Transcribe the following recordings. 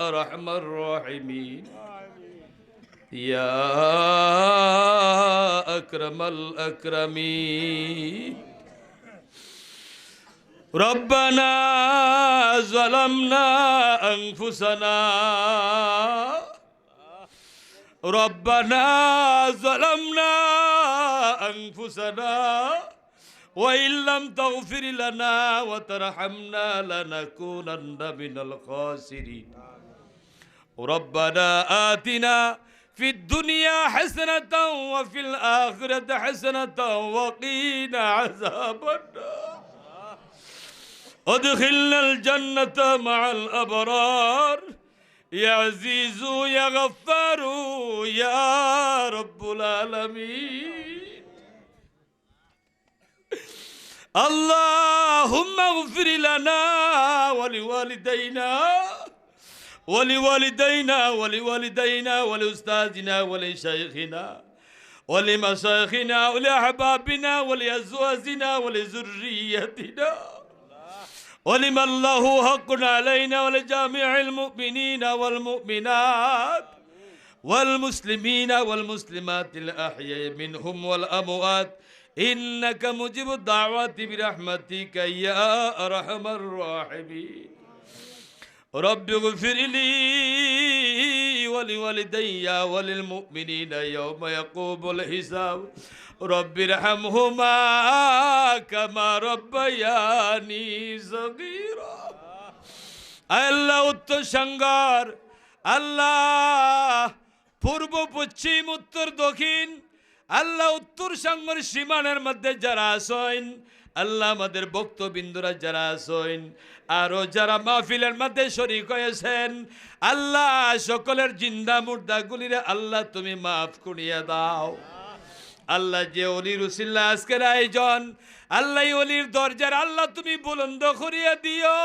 أرحم الراحمين. يا أكرم الأكرمين. ربنا ظلمنا أنفسنا. ربنا ظلمنا أنفسنا. وإن لم تغفر لنا وترحمنا لنكونن من الخاسرين. ربنا آتنا في الدنيا حسنة وفي الآخرة حسنة وقنا عذاب النار. أدخلنا الجنة مع الأبرار. يا عزيز يا غفار يا رب العالمين. اللهم اغفر لنا ولوالدينا ولوالدينا ولوالدينا ولأستاذنا ولشيخنا ولمشايخنا ولأحبابنا ولأزواجنا ولذريتنا. ولمن له حق علينا ولجميع المؤمنين والمؤمنات والمسلمين والمسلمات الأحياء منهم والأموات. إنك مجيب الدعوات برحمتك يا أرحم الراحمين. رب اغفر لي ولوالدي وللمؤمنين يوم يقوم الحساب رب ارحمهما كما ربياني صغيرا আল্লাহ উত্তর সংঘর আল্লাহ পূর্ব পশ্চিম উত্তর দক্ষিণ আল্লাহ উত্তর সংঘর সীমানার মধ্যে যারা আসেন আল্লাহ আমাদের বক্তবিন্দুরা যারা আসেন আরও যারা মাহফিলের মধ্যে শরিক হয়েছেন, আল্লাহ সকলের জিন্দা মুর্দাগুলিরে আল্লাহ তুমি মাফ করিয়া দাও। আল্লাহ যে অলির উসিল্লা আজকের আয়োজন, আল্লাহ অলির দরজার আল্লাহ তুমি বুলন্দ করিয়া দিও।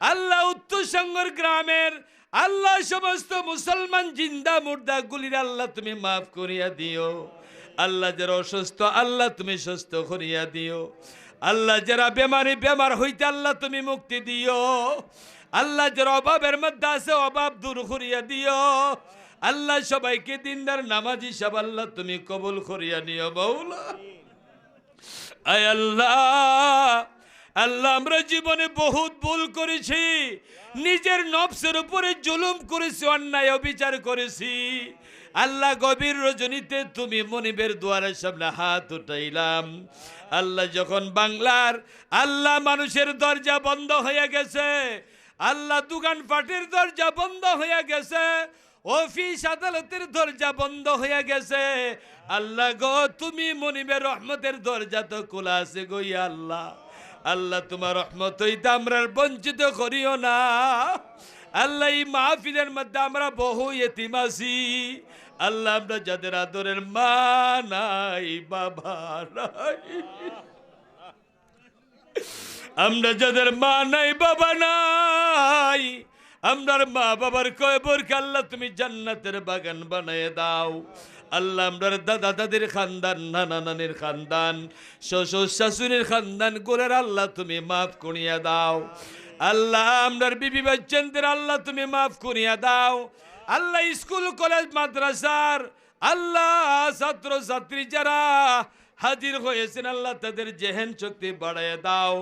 আল্লাহ উত্তর সংঘর গ্রামের আল্লাহ সমস্ত মুসলমান জিন্দা মুর্দা গুলির আল্লাহ তুমি মাফ করিয়া দিও। আল্লাহ যারা অসুস্থ, আল্লাহ তুমি সুস্থ করিয়া দিও। আল্লাহ যারা বেমারি, বেমার হইতে আল্লাহ তুমি মুক্তি দিও। আল্লাহ যারা অভাবের মধ্যে আছে, অভাব দূর করিয়া দিও। আল্লাহ সবাইকে দিনদার নামাজি সব আল্লাহ তুমি কবুল করিয়া নিও বৌলা আয় আল্লাহ। আল্লাহ, আমরা জীবনে বহুত ভুল করেছি। নিজের নফসের উপরে জুলুম করেছি, অন্যায় অবিচার করেছি। আল্লাহ, গভীর রজনীতে তুমি মনিবের দুয়ারের সামনে হাত উঠাইলাম। আল্লাহ, যখন বাংলার আল্লাহ মানুষের দরজা বন্ধ হয়ে গেছে, আল্লাহ দোকান পাটের দরজা বন্ধ হয়ে গেছে, অফিস আদালতের দরজা বন্ধ হয়ে গেছে। আল্লাহ গো, তুমি মনিবের রহমতের দরজা তো খোলা আছে গো ইয়া আল্লাহ। আল্লাহ তোমার রহমত তো আমরা বঞ্চিত করিও না। আল্লাহ এই মাহফিলের মধ্যে আমরা বহু এতিম আছি। আল্লাহ আমরা যাদের আদরের মা নাই, বাবা নাই। আমরা যাদের মা নাই, বাবা নাই। আমরার মা বাবার কয়বরকে আল্লাহ তুমি জান্নাতের বাগান বানিয়ে দাও। আল্লাহ আমরার দাদা দাদির খানদান নানা নানির খানদান, শ্বশুর শাশুড়ির খানদান গোলের আল্লাহ তুমি মাফ করিয়া দাও। আল্লাহ আমরার বিবি বাচ্চানদের আল্লাহ তুমি মাফ করিয়া দাও। আল্লাহ স্কুল, কলেজ, মাদ্রাসার আল্লাহ ছাত্র ছাত্রী যারা হাজির হয়েছেন আল্লাহ, তাদের জেহেন শক্তি বাড়ায় দাও।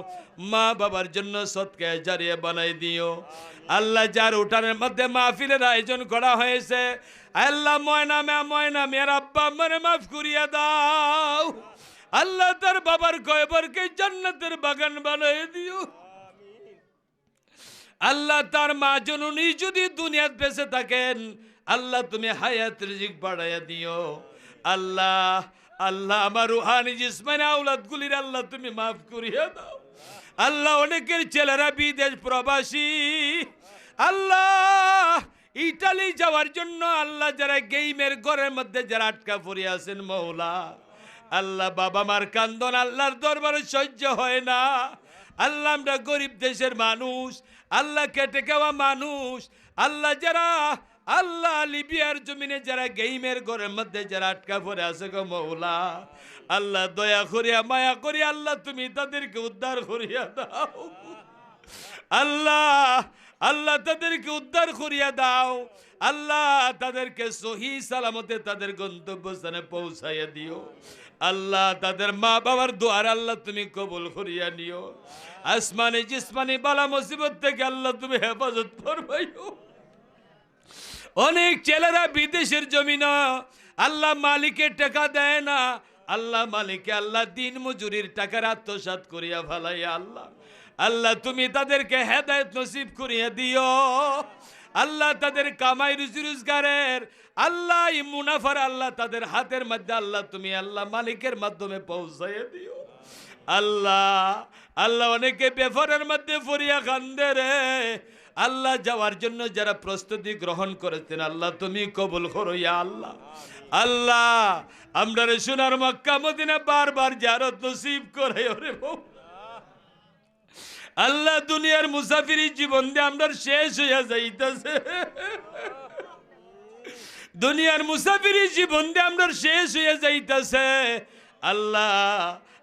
মা বাবার জন্য সৎকে জারিয়ে বানাই দিও। আল্লাহ যার উঠানের মধ্যে মাহফিলের আয়োজন করা হয়েছে, আল্লাহ ময়না মে ময়না মেয়ের আব্বা মনে মাফ করিয়া দাও। আল্লাহ তার বাবার কয়বরকে জান্নাতের বাগান বানাই দিও। আল্লাহ তার মা জননী যদি দুনিয়াত বেঁচে থাকেন, আল্লাহ তুমি হায়াত রিজিক বাড়াইয়া দিও। আল্লাহ আল্লাহ আমার রুহানি জিসমানি আউলাদ গুলির আল্লাহ তুমি মাফ করিয়া দাও। আল্লাহ অনেকের ছেলেরা বিদেশ প্রবাসী। আল্লাহ, ইটালি যাওয়ার জন্য আল্লাহ যারা গেইমের ঘরের মধ্যে যারা আটকা পড়ে আছেন মৌলা আল্লাহ বাবা মার কান্দন আল্লাহর দরবারে সহ্য হয় না। আল্লাহ আমরা গরিব দেশের মানুষ। আল্লাহ কেটে খাওয়া মানুষ। আল্লাহ যারা আল্লাহ লিবিয়ার জমিনে যারা গেইমের ঘরের মধ্যে যারা আটকা পড়ে আছে গো মৌলা, আল্লাহ দয়া করিয়া, মায়া করিয়া, আল্লাহ তুমি তাদেরকে উদ্ধার করিয়া দাও। আল্লাহ আল্লাহ তাদেরকে উদ্ধার করিয়া দাও। আল্লাহ তাদেরকে সহি সালামতে তাদের গন্তব্যস্থানে পৌঁছাইয়া দিও। আল্লাহ তাদের মা বাবার দোয়ার আল্লাহ তুমি কবুল করিয়া নিও। আসমানি জিসমানি বালা মুসিবত থেকে আল্লাহ তুমি হেফাজত করবাইও অনেক ছেলেরা বিদেশের জমি না আল্লাহ মালিকের টাকা দেয় না। আল্লাহ মালিকে আল্লাহ দিন মজুরির টাকার আত্মসাত করিয়া ফেলাই আল্লাহ। আল্লাহ, তুমি তাদেরকে হেদায়ত নসিব করিয়া দিও। আল্লাহ তাদের কামাই রুজি রোজগারের। আল্লাহ মুনাফার আল্লাহ তাদের হাতের মধ্যে আল্লাহ তুমি আল্লাহ মালিকের মাধ্যমে পৌঁছাইয়া দিও। আল্লাহ আল্লাহ অনেকে বেফারের মধ্যে ফরিয়া কান্দে রে। আল্লাহ যাওয়ার জন্য যারা প্রস্তুতি গ্রহণ করেছেন, আল্লাহ তুমি কবুল করো ইয়া আল্লাহ। আল্লাহ, আমরা রে সোনার মক্কা মদিনা বারবার জারত নসিব করে, ওরে আল্লাহ দুনিয়ার মুসাফিরি জীবন দিয়ে আমরা শেষ হইয়া যাইতেছে। দুনিয়ার মুসাফিরি জীবন দিয়ে আমরা শেষ হইয়া যাইতেছে। আল্লাহ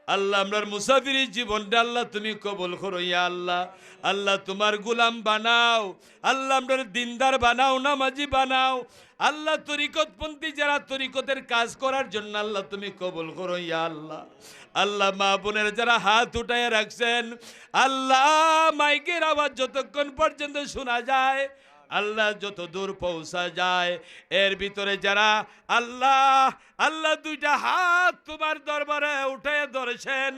আল্লাহ আমরার মুসাফিরি জীবনটা, আল্লাহ তুমি কবল করো ইয়া আল্লাহ। আল্লাহ তোমার গুলাম বানাও। আল্লাহ আমরার দিনদার বানাও, নামাজি বানাও। আল্লাহ, তরিকতপন্থী যারা তরিকতের কাজ করার জন্য, আল্লাহ তুমি কবল করো ইয়া আল্লাহ। আল্লাহ, মা বোনের যারা হাত উঠায় রাখছেন, আল্লাহ, মাইকের আওয়াজ যতক্ষণ পর্যন্ত শোনা যায় আল্লাহ যত দূর পৌঁছা যায়, এর ভিতরে যারা আল্লাহ আল্লাহ দুইটা হাত তোমার দরবারে উঠে ধরেছেন,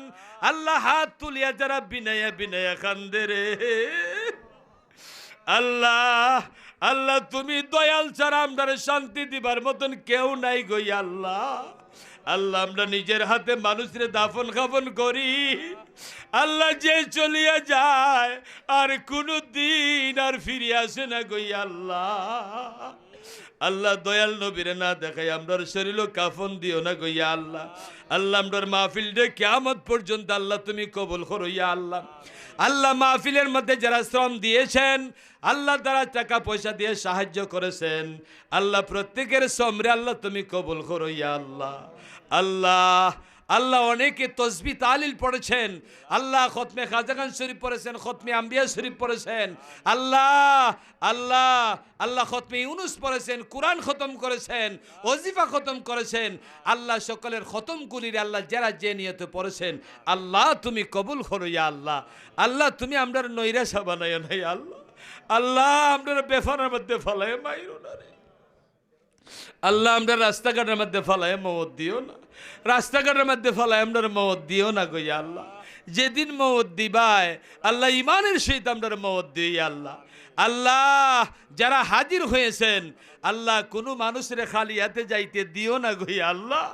আল্লাহ হাত তুলিয়া যারা বিনয়া বিনয়া কান্দে রে। আল্লাহ আল্লাহ তুমি দয়াল ছাড়া আমরা শান্তি দিবার মতন কেউ নাই গই আল্লাহ। আল্লাহ, আমরা নিজের হাতে মানুষের দাফন খাফন করি। আল্লাহ যে চলিয়া যায়, আর কোনো দিন আর ফিরে আসে না গই আল্লাহ। আল্লাহ দয়াল নবীরে না দেখাই, আমরার শরীর কাফন দিও না গইয়া আল্লাহ। আল্লাহ আমরার মাহফিলটা কেয়ামত পর্যন্ত আল্লাহ তুমি কবুল করো ইয়া আল্লাহ। আল্লাহ মাহফিলের মধ্যে যারা শ্রম দিয়েছেন, আল্লাহ দ্বারা টাকা পয়সা দিয়ে সাহায্য করেছেন, আল্লাহ প্রত্যেকের শ্রমরে আল্লাহ তুমি কবুল করো ইয়া আল্লাহ। আল্লাহ আল্লাহ অনেকে তসবি তালিল পড়েছেন। আল্লাহ খতমে খাজাগান শরীফ পড়েছেন, খতমে আম্বিয়া শরীফ পড়েছেন। আল্লাহ আল্লাহ আল্লাহ খতমে ইউনুস পড়েছেন, কোরআন খতম করেছেন ওজিফা খতম করেছেন। আল্লাহ সকলের খতমগুলির আল্লাহ যারা যে নিয়তে পড়েছেন। আল্লাহ তুমি কবুল করো ইয়া আল্লাহ। আল্লাহ তুমি আমরা নৈরাশা বানায় নাই আল্লাহ। আল্লাহ আমরা বেফানের মধ্যে ফলায় মাইরো আল্লাহ আমরা রাস্তাঘাটের মধ্যে ফলায় মত দিও না। রাস্তাঘাটের মধ্যে ফলায় আমরা মত দিও না গই আল্লাহ। যেদিন মত দিবায় আল্লাহ ইমানের সহিত আমরা মত দিই আল্লাহ। আল্লাহ যারা হাজির হয়েছেন আল্লাহ কোনো মানুষের খালি হাতে যাইতে দিও না গই আল্লাহ।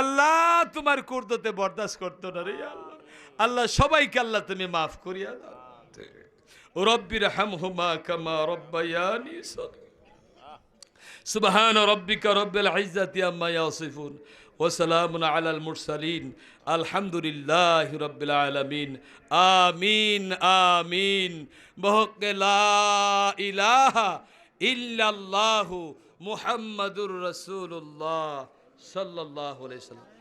আল্লাহ তোমার কুর্দতে বরদাস্ত করতো না রে আল্লাহ। আল্লাহ সবাইকে আল্লাহ তুমি মাফ করিয়া দাও। রব্বির হামহুমা কামা রব্বায়ানি সদা সুবাহান রব্বিকা রব্বেল আইজাতি আম্মা ইয়াসিফুন ওসালামুন আলাল মুরসালিন। আলহামদুলিল্লাহ রব্বিল আলমিন। আমিন আমিন। বহকে ইলাহা ইল্লাল্লাহু মুহাম্মাদুর রসুল্লাহ সাল্লাহ সাল্লাম।